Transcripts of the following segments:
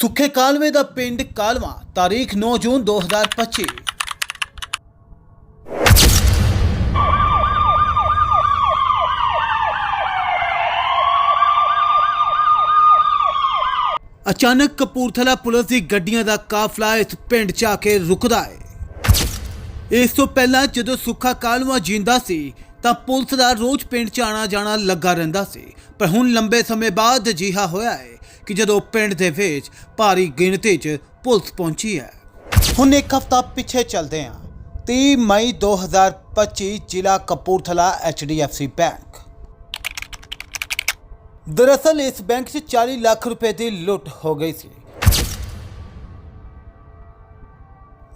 ਸੁੱਖੇ ਕਾਲਵੇ ਦਾ ਪਿੰਡ ਕਾਲਵਾ, ਤਾਰੀਖ 9 ਜੂਨ 2025 ਅਚਾਨਕ ਕਪੂਰਥਲਾ ਪੁਲਿਸ ਦੀ ਗੱਡੀਆਂ ਦਾ ਕਾਫਲਾ ਇਸ ਪਿੰਡ 'ਚ ਆ ਕੇ ਰੁਕਦਾ ਹੈ। ਇਸ ਤੋਂ ਪਹਿਲਾਂ ਜਦੋਂ ਸੁੱਖਾ ਕਾਲਵਾ ਜਿੰਦਾ ਸੀ, ਤਾਂ ਪੁਲਿਸ ਦਾ ਰੋਜ਼ ਪਿੰਡ 'ਚ ਆਣਾ ਜਾਣਾ ਲੱਗਾ ਰਹਿੰਦਾ ਸੀ। ਪਰ ਹੁਣ ਲੰਬੇ ਸਮੇਂ ਬਾਅਦ ਅਜਿਹਾ ਹੋਇਆ ਹੈ। ਕਿ ਜਦੋਂ ਪਿੰਡ ਦੇ ਵਿੱਚ ਭਾਰੀ ਗਿਣਤੀ 'ਚ ਪੁਲਿਸ ਪਹੁੰਚੀ ਹੈ। ਹੁਣ ਇੱਕ ਹਫ਼ਤਾ ਪਿੱਛੇ ਚੱਲਦੇ ਹਾਂ। 30 ਮਈ 2025 ਜ਼ਿਲ੍ਹਾ ਕਪੂਰਥਲਾ HDFC ਬੈਂਕ। ਦਰਅਸਲ ਇਸ ਬੈਂਕ 'ਚ 40 ਲੱਖ ਰੁਪਏ ਦੀ ਲੁੱਟ ਹੋ ਗਈ ਸੀ।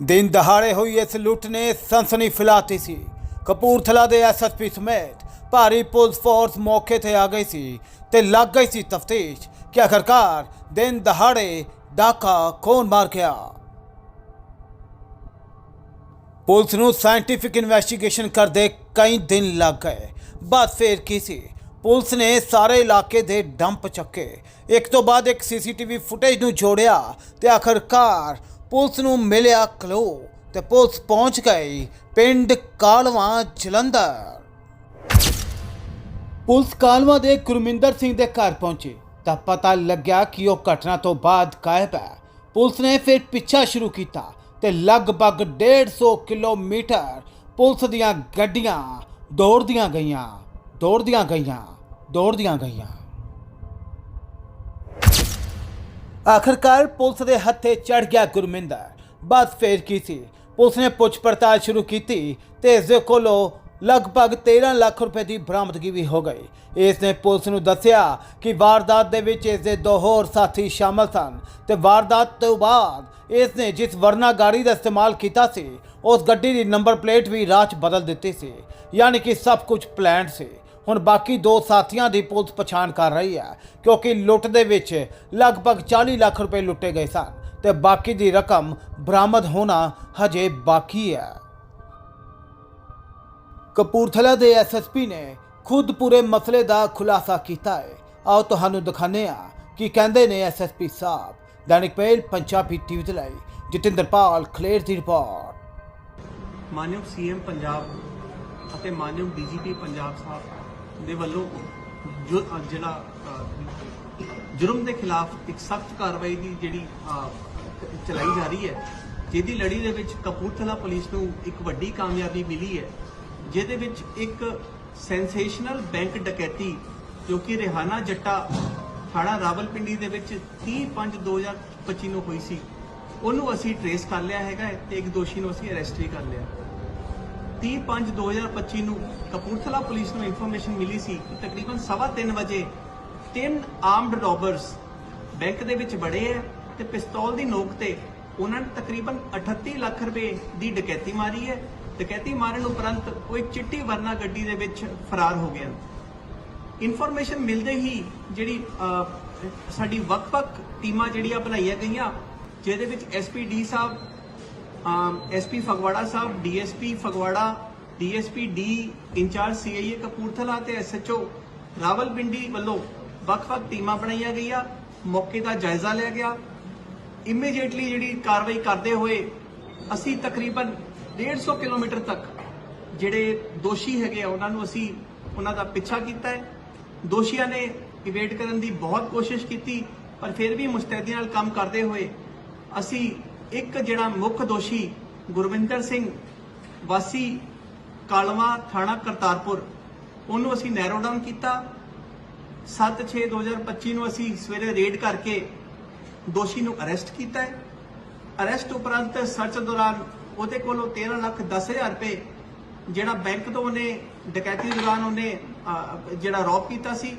ਦਿਨ ਦਹਾੜੇ ਹੋਈ ਇਸ ਲੁੱਟ ਨੇ ਸਨਸਨੀ ਫੈਲਾਤੀ ਸੀ। ਕਪੂਰਥਲਾ ਦੇ ਐਸਐਸਪੀ ਸਮੇਤ ਭਾਰੀ ਪੁਲਿਸ ਫੋਰਸ ਮੌਕੇ ਤੇ ਆ ਗਈ ਸੀ ਤੇ ਲੱਗ ਗਈ ਸੀ ਤਫਤੀਸ਼। ਕਿ ਆਖਰਕਾਰ ਦਿਨ ਦਹਾੜੇ ਡਾਕਾ ਕੌਣ ਮਾਰ ਗਿਆ। ਪੁਲਿਸ ਨੂੰ ਸਾਇੰਟੀਫਿਕ ਇਨਵੈਸਟੀਗੇਸ਼ਨ ਕਰਦੇ ਕਈ ਦਿਨ ਲੱਗ ਗਏ। ਬਾਅਦ ਫੇਰ ਕੀ ਸੀ? ਪੁਲਿਸ ਨੇ ਸਾਰੇ ਇਲਾਕੇ ਦੇ ਡੰਪ ਚੱਕੇ। ਇੱਕ ਤੋਂ ਬਾਅਦ ਇੱਕ ਸੀਸੀਟੀਵੀ ਫੁਟੇਜ ਨੂੰ ਜੋੜਿਆ ਤੇ ਆਖਰਕਾਰ ਪੁਲਿਸ ਨੂੰ ਮਿਲਿਆ ਕਲੋ ਤੇ ਪੁਲਿਸ ਪਹੁੰਚ ਗਈ ਪਿੰਡ ਕਾਲਵਾ ਜਲੰਧਰ। ਪੁਲਿਸ ਕਾਲਵਾ ਦੇ ਗੁਰਮਿੰਦਰ ਸਿੰਘ ਦੇ ਘਰ ਪਹੁੰਚੀ। ਤਾਂ ਪਤਾ ਲੱਗਿਆ ਕਿ ਉਹ ਘਟਨਾ ਤੋਂ ਬਾਅਦ ਗਾਇਬ ਹੈ। ਪੁਲਿਸ ਨੇ ਫਿਰ ਪਿੱਛਾ ਸ਼ੁਰੂ ਕੀਤਾ ਤੇ ਲਗਭਗ 150 ਕਿਲੋਮੀਟਰ ਪੁਲਿਸ ਦੀਆਂ ਗੱਡੀਆਂ ਦੌੜਦੀਆਂ ਗਈਆਂ ਦੌੜਦੀਆਂ ਗਈਆਂ ਦੌੜਦੀਆਂ ਗਈਆਂ। ਆਖਰਕਾਰ ਪੁਲਿਸ ਦੇ ਹੱਥੇ ਚੜ ਗਿਆ ਗੁਰਮਿੰਦਰ। ਬਸ ਫੇਰ ਕੀ ਸੀ? ਪੁਲਿਸ ਨੇ ਪੁੱਛ ਪੜਤਾਲ ਸ਼ੁਰੂ ਕੀਤੀ ਤੇ ਇਸ ਦੇ ਕੋਲੋਂ ਲਗਭਗ 13 ਲੱਖ ਰੁਪਏ ਦੀ ਬਰਾਮਦਗੀ ਵੀ ਹੋ ਗਈ। ਇਸ ਨੇ ਪੁਲਿਸ ਨੂੰ ਦੱਸਿਆ ਕਿ ਵਾਰਦਾਤ ਦੇ ਵਿੱਚ ਇਸ ਦੇ ਦੋ ਹੋਰ ਸਾਥੀ ਸ਼ਾਮਲ ਸਨ ਤੇ ਵਾਰਦਾਤ ਤੋਂ ਬਾਅਦ ਇਸ ਨੇ ਜਿਸ ਵਰਨਾ ਗਾੜੀ ਦਾ ਇਸਤੇਮਾਲ ਕੀਤਾ ਸੀ, ਉਸ ਗੱਡੀ ਦੀ ਨੰਬਰ ਪਲੇਟ ਵੀ ਰਾਹ 'ਚ ਬਦਲ ਦਿੱਤੀ ਸੀ, ਯਾਨੀ ਕਿ ਸਭ ਕੁਝ ਪਲਾਨਡ ਸੀ। ਹੁਣ ਬਾਕੀ ਦੋ ਸਾਥੀਆਂ ਦੀ ਪੁਲਿਸ ਪਛਾਣ ਕਰ ਰਹੀ ਹੈ, ਕਿਉਂਕਿ ਲੁੱਟ ਦੇ ਵਿੱਚ ਲਗਭਗ 40 ਲੱਖ ਰੁਪਏ ਲੁੱਟੇ ਗਏ ਸਨ ਤੇ ਬਾਕੀ ਦੀ ਰਕਮ ਬਰਾਮਦ ਹੋਣਾ ਹਜੇ ਬਾਕੀ ਹੈ। ਕਪੂਰਥਲਾ ਦੇ ਐਸਐਸਪੀ ਨੇ ਖੁਦ ਪੂਰੇ ਮਸਲੇ ਦਾ ਖੁਲਾਸਾ ਕੀਤਾ ਹੈ। ਆਓ ਤੁਹਾਨੂੰ ਦਿਖਾਉਂਦੇ ਹਾਂ ਕੀ ਕਹਿੰਦੇ ਨੇ ਐਸਐਸਪੀ ਸਾਹਿਬ। ਦੈਨਿਕ ਪਹਿਲ ਪੰਜਾਬੀ ਟੀਵੀ ਤੇ ਲਈ ਜਤਿੰਦਰਪਾਲ ਖਲੇਰ ਦੀ ਰਿਪੋਰਟ। ਮਾਨਯੋਗ ਸੀਐਮ ਪੰਜਾਬ ਅਤੇ ਮਾਨਯੋਗ ਡੀਜੀਪੀ ਪੰਜਾਬ ਸਾਹਿਬ ਦੇ ਵੱਲੋਂ ਜੋ ਜਿਹੜਾ ਜੁਰਮ ਦੇ ਖਿਲਾਫ ਇੱਕ ਸਖਤ ਕਾਰਵਾਈ ਦੀ ਜਿਹੜੀ ਚਲਾਈ ਜਾ ਰਹੀ ਹੈ, ਜਿਹਦੀ ਲੜੀ ਦੇ ਵਿੱਚ ਕਪੂਰਥਲਾ ਪੁਲਿਸ ਨੂੰ ਇੱਕ ਵੱਡੀ ਕਾਮਯਾਬੀ ਮਿਲੀ ਹੈ। ਜਿਹਦੇ ਵਿੱਚ ਇੱਕ ਸੈਂਸੇਸ਼ਨਲ ਬੈਂਕ ਡਕੈਤੀ, ਜੋ ਕਿ ਰਿਹਾਨਾ ਜੱਟਾ ਥਾਣਾ ਰਾਵਲਪਿੰਡੀ ਦੇ ਵਿੱਚ 30/5/2025 ਨੂੰ ਹੋਈ ਸੀ, ਉਹਨੂੰ ਅਸੀਂ ਟਰੇਸ ਕਰ ਲਿਆ ਹੈਗਾ ਹੈ ਤੇ ਇੱਕ ਦੋਸ਼ੀ ਨੂੰ ਅਸੀਂ ਅਰੈਸਟ ਵੀ ਕਰ ਲਿਆ। 30/5/2025 ਨੂੰ ਕਪੂਰਥਲਾ ਪੁਲਿਸ ਨੂੰ ਇਨਫੋਰਮੇਸ਼ਨ ਮਿਲੀ ਸੀ ਕਿ ਤਕਰੀਬਨ 3:30 ਵਜੇ ਤਿੰਨ ਆਰਮਡ ਰੋਬਰਸ ਬੈਂਕ ਦੇ ਵਿੱਚ ਵੜੇ ਹੈ ਤੇ ਪਿਸਤੌਲ ਦੀ ਨੋਕ ਤੇ ਉਹਨਾਂ ਨੇ ਤਕਰੀਬਨ 38 ਲੱਖ ਰੁਪਏ ਦੀ ਡਕੈਤੀ ਮਾਰੀ ਹੈ ਡਕੈਤੀ ਮਾਰਨ ਉਪਰੰਤ ਉਹ ਇੱਕ ਚਿੱਟੀ ਵਰਨਾ ਗੱਡੀ ਦੇ ਵਿੱਚ ਫਰਾਰ ਹੋ ਗਿਆ। ਇਨਫੋਰਮੇਸ਼ਨ ਮਿਲਦੇ ਹੀ ਜਿਹੜੀ ਸਾਡੀ ਵੱਖ-ਵੱਖ ਟੀਮਾਂ ਜਿਹੜੀਆਂ ਬਣਾਈਆਂ ਗਈਆਂ, ਜਿਹਦੇ ਵਿੱਚ ਐਸਪੀਡੀ ਸਾਹਿਬ ਐਸਪੀ ਫਗਵਾੜਾ ਸਾਹਿਬ DSP Phagwara DSP D incharge CIA Kapurthala ਤੇ ਐਸਐਚਓ ਰਾਵਲਪਿੰਡੀ ਵੱਲੋਂ ਵੱਖ-ਵੱਖ ਟੀਮਾਂ ਬਣਾਈਆਂ ਗਈਆਂ। ਮੌਕੇ ਦਾ ਜਾਇਜ਼ਾ ਲਿਆ ਗਿਆ। ਇਮੀਡੀਏਟਲੀ ਜਿਹੜੀ ਕਾਰਵਾਈ ਕਰਦੇ ਹੋਏ ਅਸੀਂ ਤਕਰੀਬਨ 150 ਕਿਲੋਮੀਟਰ ਤੱਕ ਜਿਹੜੇ ਦੋਸ਼ੀ ਹੈਗੇ ਆ, ਉਹਨਾਂ ਨੂੰ ਅਸੀਂ ਉਹਨਾਂ ਦਾ ਪਿੱਛਾ ਕੀਤਾ ਹੈ। ਦੋਸ਼ੀਆਂ ਨੇ ਇਵੇਟ ਕਰਨ ਦੀ ਬਹੁਤ ਕੋਸ਼ਿਸ਼ ਕੀਤੀ, ਪਰ ਫਿਰ ਵੀ ਮੁਸਤੈਦੀ ਨਾਲ ਕੰਮ ਕਰਦੇ ਹੋਏ ਅਸੀਂ ਇੱਕ ਜਿਹੜਾ ਮੁੱਖ ਦੋਸ਼ੀ ਗੁਰਵਿੰਦਰ ਸਿੰਘ ਵਾਸੀ ਕਾਲਵਾ ਥਾਣਾ ਕਰਤਾਰਪੁਰ, ਉਹਨੂੰ ਅਸੀਂ ਨੈਰੋ ਡਾਊਨ ਕੀਤਾ। 7/6/2025 ਨੂੰ ਅਸੀਂ ਸਵੇਰੇ ਰੇਡ ਕਰਕੇ ਦੋਸ਼ੀ ਨੂੰ ਅਰੈਸਟ ਕੀਤਾ ਹੈ। ਅਰੈਸਟ ਉਪਰੰਤ ਸਰਚ ਦੌਰਾਨ ਉਹਦੇ ਕੋਲੋਂ 13 ਲੱਖ 10 ਹਜ਼ਾਰ ਰੁਪਏ ਜਿਹੜਾ ਬੈਂਕ ਤੋਂ ਉਹਨੇ ਡਕੈਤੀ ਦੌਰਾਨ ਉਹਨੇ ਜਿਹੜਾ ਰੌਬ ਕੀਤਾ ਸੀ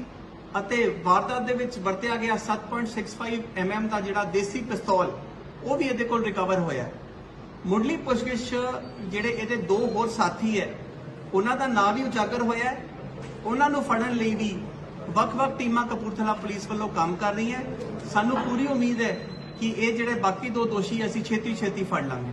ਅਤੇ ਵਾਰਦਾਤ ਦੇ ਵਿੱਚ ਵਰਤਿਆ ਗਿਆ 7.65 mm ਦਾ ਜਿਹੜਾ ਦੇਸੀ ਪਿਸਤੌਲ, ਉਹ ਵੀ ਇਹਦੇ ਕੋਲ ਰਿਕਵਰ ਹੋਇਆ। ਮੁੱਢਲੀ ਪੁੱਛਗਿੱਛ ਜਿਹੜੇ ਇਹਦੇ ਦੋ ਹੋਰ ਸਾਥੀ ਹੈ, ਉਹਨਾਂ ਦਾ ਨਾਂ ਵੀ ਉਜਾਗਰ ਹੋਇਆ ਹੈ। ਉਹਨਾਂ ਨੂੰ ਫੜਨ ਲਈ ਵੀ ਵੱਖ-ਵੱਖ ਟੀਮਾਂ ਕਪੂਰਥਲਾ ਪੁਲਿਸ ਵੱਲੋਂ ਕੰਮ ਕਰ ਰਹੀ ਹੈ ਸਾਨੂੰ ਪੂਰੀ ਉਮੀਦ ਹੈ ਕਿ ਇਹ ਜਿਹੜੇ ਬਾਕੀ ਦੋ ਦੋਸ਼ੀ ਅਸੀਂ ਛੇਤੀ ਛੇਤੀ ਫੜ ਲਾਂਗੇ।